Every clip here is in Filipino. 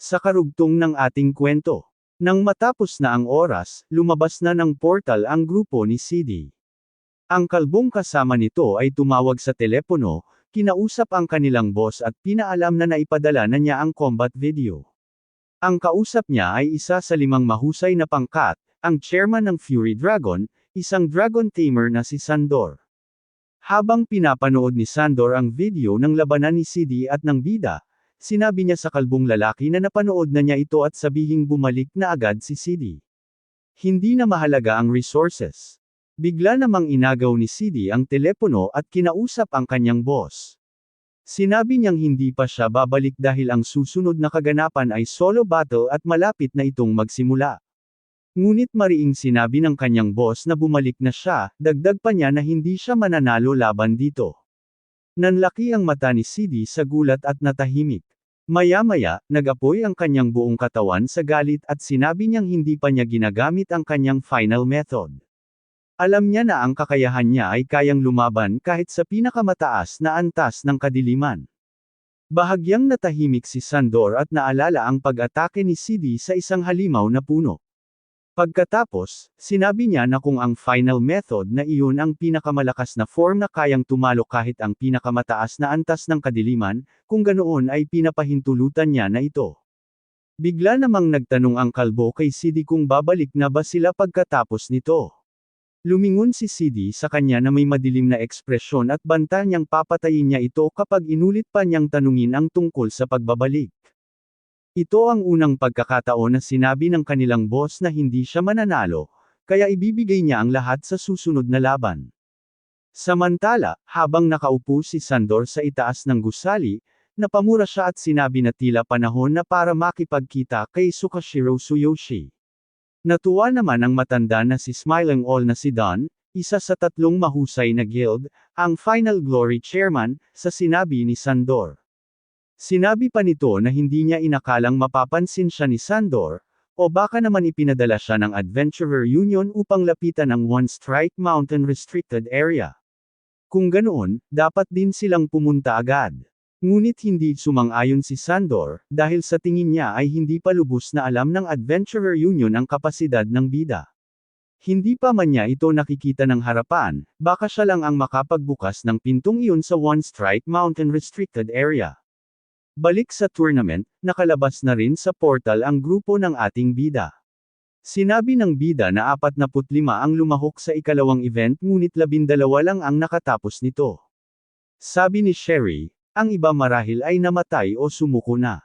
Sa karugtong ng ating kwento. Nang matapos na ang oras, lumabas na ng portal ang grupo ni CD. Ang kalbong kasama nito ay tumawag sa telepono, kinausap ang kanilang boss at pinaalam na naipadala na niya ang combat video. Ang kausap niya ay isa sa limang mahusay na pangkat, ang chairman ng Fury Dragon, isang dragon tamer na si Sandor. Habang pinapanood ni Sandor ang video ng labanan ni CD at ng bida, sinabi niya sa kalbong lalaki na napanood na niya ito at sabihing bumalik na agad si CD. Hindi na mahalaga ang resources. Bigla namang inagaw ni CD ang telepono at kinausap ang kanyang boss. Sinabi niyang hindi pa siya babalik dahil ang susunod na kaganapan ay solo battle at malapit na itong magsimula. Ngunit mariing sinabi ng kanyang boss na bumalik na siya, dagdag pa niya na hindi siya mananalo laban dito. Nanlaki ang mata ni CD sa gulat at natahimik. Maya-maya, nagapoy ang kanyang buong katawan sa galit at sinabi niyang hindi pa niya ginagamit ang kanyang final method. Alam niya na ang kakayahan niya ay kayang lumaban kahit sa pinakamataas na antas ng kadiliman. Bahagyang natahimik si Sandor at naalala ang pag-atake ni CD sa isang halimaw na puno. Pagkatapos, sinabi niya na kung ang final method na iyon ang pinakamalakas na form na kayang tumalo kahit ang pinakamataas na antas ng kadiliman, kung ganoon ay pinapahintulutan niya na ito. Bigla namang nagtanong ang kalbo kay CD kung babalik na ba sila pagkatapos nito. Lumingon si CD sa kanya na may madilim na ekspresyon at banta niyang papatayin niya ito kapag inulit pa niyang tanungin ang tungkol sa pagbabalik. Ito ang unang pagkakataon na sinabi ng kanilang boss na hindi siya mananalo, kaya ibibigay niya ang lahat sa susunod na laban. Samantala, habang nakaupo si Sandor sa itaas ng gusali, napamura siya at sinabi na tila panahon na para makipagkita kay Sukashiro Tsuyoshi. Natuwa naman ang matanda na si Smiling All na si Don, isa sa tatlong mahusay na guild, ang Final Glory Chairman, sa sinabi ni Sandor. Sinabi pa nito na hindi niya inakalang mapapansin siya ni Sandor, o baka naman ipinadala siya ng Adventurer Union upang lapitan ang One Strike Mountain Restricted Area. Kung ganoon, dapat din silang pumunta agad. Ngunit hindi sumang-ayon si Sandor, dahil sa tingin niya ay hindi pa lubos na alam ng Adventurer Union ang kapasidad ng bida. Hindi pa man niya ito nakikita ng harapan, baka siya lang ang makapagbukas ng pintong iyon sa One Strike Mountain Restricted Area. Balik sa tournament, nakalabas na rin sa portal ang grupo ng ating bida. Sinabi ng bida na 45 ang lumahok sa ikalawang event ngunit 12 lang ang nakatapos nito. Sabi ni Sherry, ang iba marahil ay namatay o sumuko na.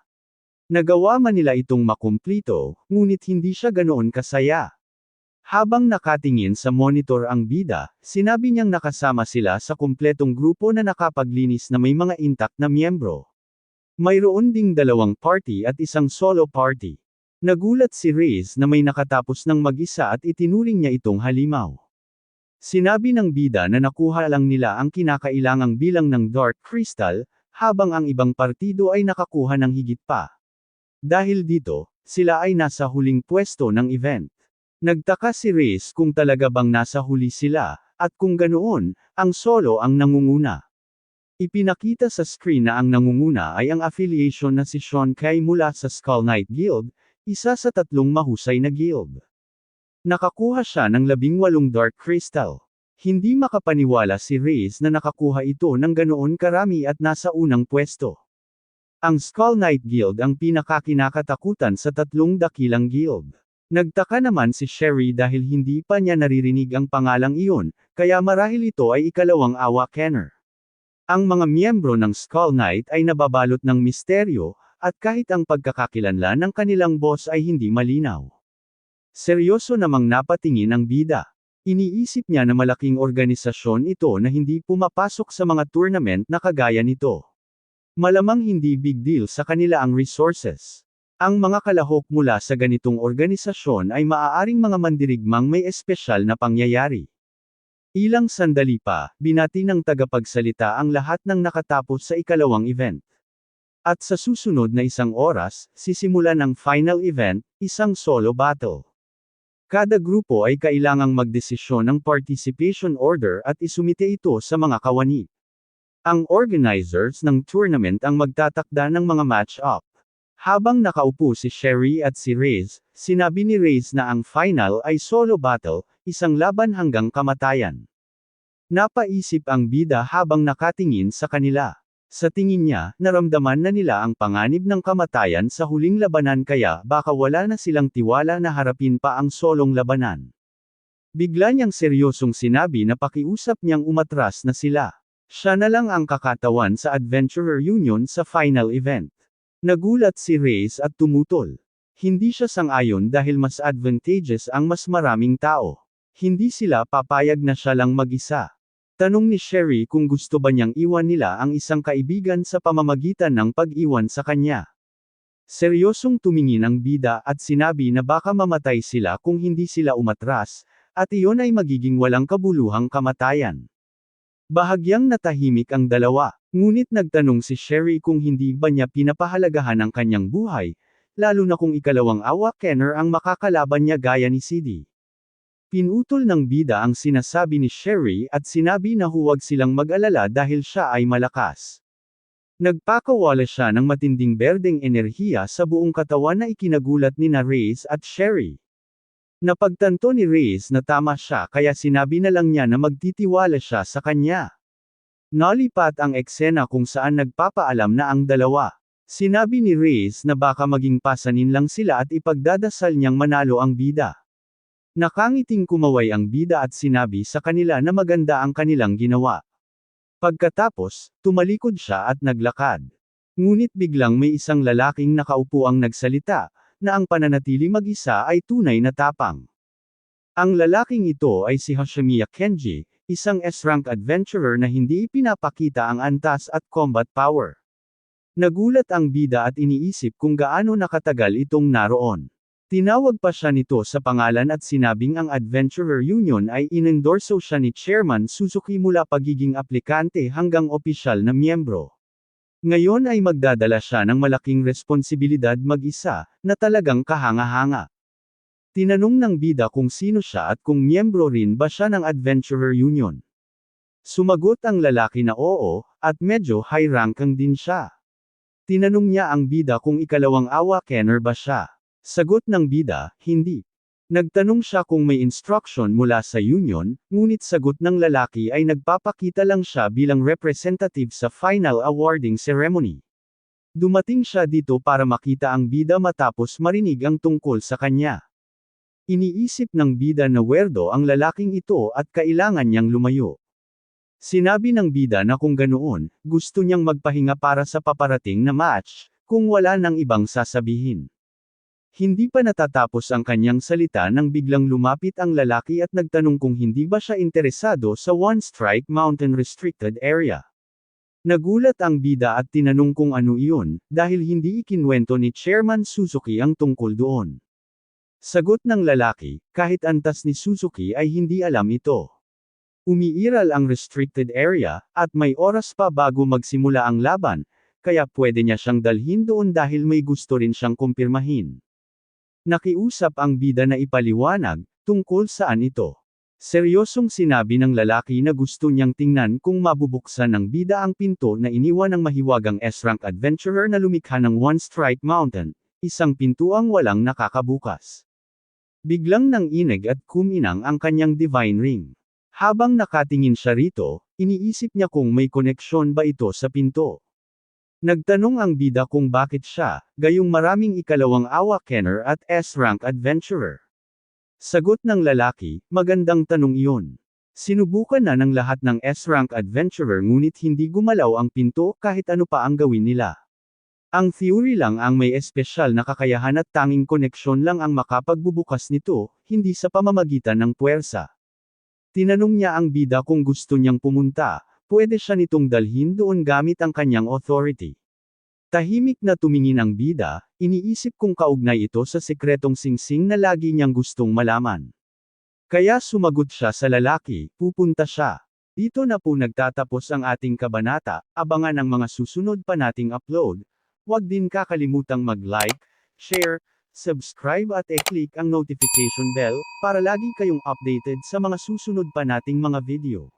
Nagawa man nila itong makumplito, ngunit hindi siya ganoon kasaya. Habang nakatingin sa monitor ang bida, sinabi niyang nakasama sila sa kumpletong grupo na nakapaglinis na may mga intact na miyembro. Mayroon ding dalawang party at isang solo party. Nagulat si Reyes na may nakatapos ng mag-isa at itinuring niya itong halimaw. Sinabi ng bida na nakuha lang nila ang kinakailangang bilang ng Dark Crystal, habang ang ibang partido ay nakakuha ng higit pa. Dahil dito, sila ay nasa huling pwesto ng event. Nagtaka si Reyes kung talaga bang nasa huli sila, at kung ganoon, ang solo ang nangunguna. Ipinakita sa screen na ang nangunguna ay ang affiliation na si Sean Kai mula sa Skull Knight Guild, isa sa tatlong mahusay na guild. Nakakuha siya ng labing walong Dark Crystal. Hindi makapaniwala si Reyes na nakakuha ito ng ganoon karami at nasa unang pwesto. Ang Skull Knight Guild ang pinakakinakatakutan sa tatlong dakilang guild. Nagtaka naman si Sherry dahil hindi pa niya naririnig ang pangalang iyon, kaya marahil ito ay ikalawang awa Kenner. Ang mga miyembro ng Skull Knight ay nababalot ng misteryo, at kahit ang pagkakakilanlan ng kanilang boss ay hindi malinaw. Seryoso namang napatingin ang bida. Iniisip niya na malaking organisasyon ito na hindi pumapasok sa mga tournament na kagaya nito. Malamang hindi big deal sa kanila ang resources. Ang mga kalahok mula sa ganitong organisasyon ay maaaring mga mandirigmang may espesyal na pangyayari. Ilang sandali pa, binati ng tagapagsalita ang lahat ng nakatapos sa ikalawang event. At sa susunod na isang oras, sisimulan ang final event, isang solo battle. Kada grupo ay kailangang magdesisyon ng participation order at isumite ito sa mga kawani. Ang organizers ng tournament ang magtatakda ng mga match-up. Habang nakaupo si Sherry at si Reyes, sinabi ni Reyes na ang final ay solo battle, isang laban hanggang kamatayan. Napaisip ang bida habang nakatingin sa kanila. Sa tingin niya, naramdaman na nila ang panganib ng kamatayan sa huling labanan kaya baka wala na silang tiwala na harapin pa ang solong labanan. Bigla niyang seryosong sinabi na pakiusap niyang umatras na sila. Siya na lang ang kakatawan sa Adventurer Union sa final event. Nagulat si Reyes at tumutol. Hindi siya sangayon dahil mas advantageous ang mas maraming tao. Hindi sila papayag na siya lang mag-isa. Tanong ni Sherry kung gusto ba niyang iwan nila ang isang kaibigan sa pamamagitan ng pag-iwan sa kanya. Seryosong tumingin ang bida at sinabi na baka mamatay sila kung hindi sila umatras, at iyon ay magiging walang kabuluhang kamatayan. Bahagyang natahimik ang dalawa, ngunit nagtanong si Sherry kung hindi ba niya pinapahalagahan ang kanyang buhay, lalo na kung ikalawang awa Kenner ang makakalaban niya gaya ni Sidi. Pinutol ng bida ang sinasabi ni Sherry at sinabi na huwag silang mag-alala dahil siya ay malakas. Nagpakawala siya ng matinding berdeng enerhiya sa buong katawan na ikinagulat ni na Reyes at Sherry. Napagtanto ni Reyes na tama siya kaya sinabi na lang niya na magtitiwala siya sa kanya. Nalipat ang eksena kung saan nagpapaalam na ang dalawa. Sinabi ni Reyes na baka maging pasanin lang sila at ipagdadasal niyang manalo ang bida. Nakangiting kumaway ang bida at sinabi sa kanila na maganda ang kanilang ginawa. Pagkatapos, tumalikod siya at naglakad. Ngunit biglang may isang lalaking nakaupo ang nagsalita, na ang pananatili mag-isa ay tunay na tapang. Ang lalaking ito ay si Hashimiya Kenji, isang S-rank adventurer na hindi ipinapakita ang antas at combat power. Nagulat ang bida at iniisip kung gaano nakatagal itong naroon. Tinawag pa siya nito sa pangalan at sinabing ang Adventurer Union ay inendorso siya ni Chairman Suzuki mula pagiging aplikante hanggang opisyal na miyembro. Ngayon ay magdadala siya ng malaking responsibilidad mag-isa, na talagang kahanga-hanga. Tinanong ng bida kung sino siya at kung miyembro rin ba siya ng Adventurer Union. Sumagot ang lalaki na oo, at medyo high ranking din siya. Tinanong niya ang bida kung ikalawang awa Kenner ba siya. Sagot ng bida, hindi. Nagtanong siya kung may instruction mula sa union, ngunit sagot ng lalaki ay nagpapakita lang siya bilang representative sa final awarding ceremony. Dumating siya dito para makita ang bida matapos marinig ang tungkol sa kanya. Iniisip ng bida na werdo ang lalaking ito at kailangan niyang lumayo. Sinabi ng bida na kung ganoon, gusto niyang magpahinga para sa paparating na match, kung wala nang ibang sasabihin. Hindi pa natatapos ang kanyang salita nang biglang lumapit ang lalaki at nagtanong kung hindi ba siya interesado sa One Strike Mountain Restricted Area. Nagulat ang bida at tinanong kung ano iyon, dahil hindi ikinwento ni Chairman Suzuki ang tungkol doon. Sagot ng lalaki, kahit antas ni Suzuki ay hindi alam ito. Umiiral ang restricted area, at may oras pa bago magsimula ang laban, kaya pwede niya siyang dalhin doon dahil may gusto rin siyang kumpirmahin. Nakiusap ang bida na ipaliwanag, tungkol saan ito. Seryosong sinabi ng lalaki na gusto niyang tingnan kung mabubuksan ng bida ang pinto na iniwan ng mahiwagang S-rank adventurer na lumikha ng One Strike Mountain, isang pintuang walang nakakabukas. Biglang nang inig at kuminang ang kanyang divine ring. Habang nakatingin siya rito, iniisip niya kung may koneksyon ba ito sa pinto. Nagtanong ang bida kung bakit siya, gayong maraming ikalawang awa Kenner at S-rank adventurer. Sagot ng lalaki, magandang tanong iyon. Sinubukan na ng lahat ng S-rank adventurer ngunit hindi gumalaw ang pinto kahit ano pa ang gawin nila. Ang theory lang ang may espesyal na kakayahan at tanging koneksyon lang ang makapagbubukas nito, hindi sa pamamagitan ng puwersa. Tinanong niya ang bida kung gusto niyang pumunta, pwede siya nitong dalhin doon gamit ang kanyang authority. Tahimik na tumingin ang bida, iniisip kung kaugnay ito sa sekretong singsing na lagi niyang gustong malaman. Kaya sumagot siya sa lalaki, pupunta siya. Dito na po nagtatapos ang ating kabanata, abangan ang mga susunod pa nating upload. Huwag din kakalimutang mag-like, share, subscribe at e-click ang notification bell, para lagi kayong updated sa mga susunod pa nating mga video.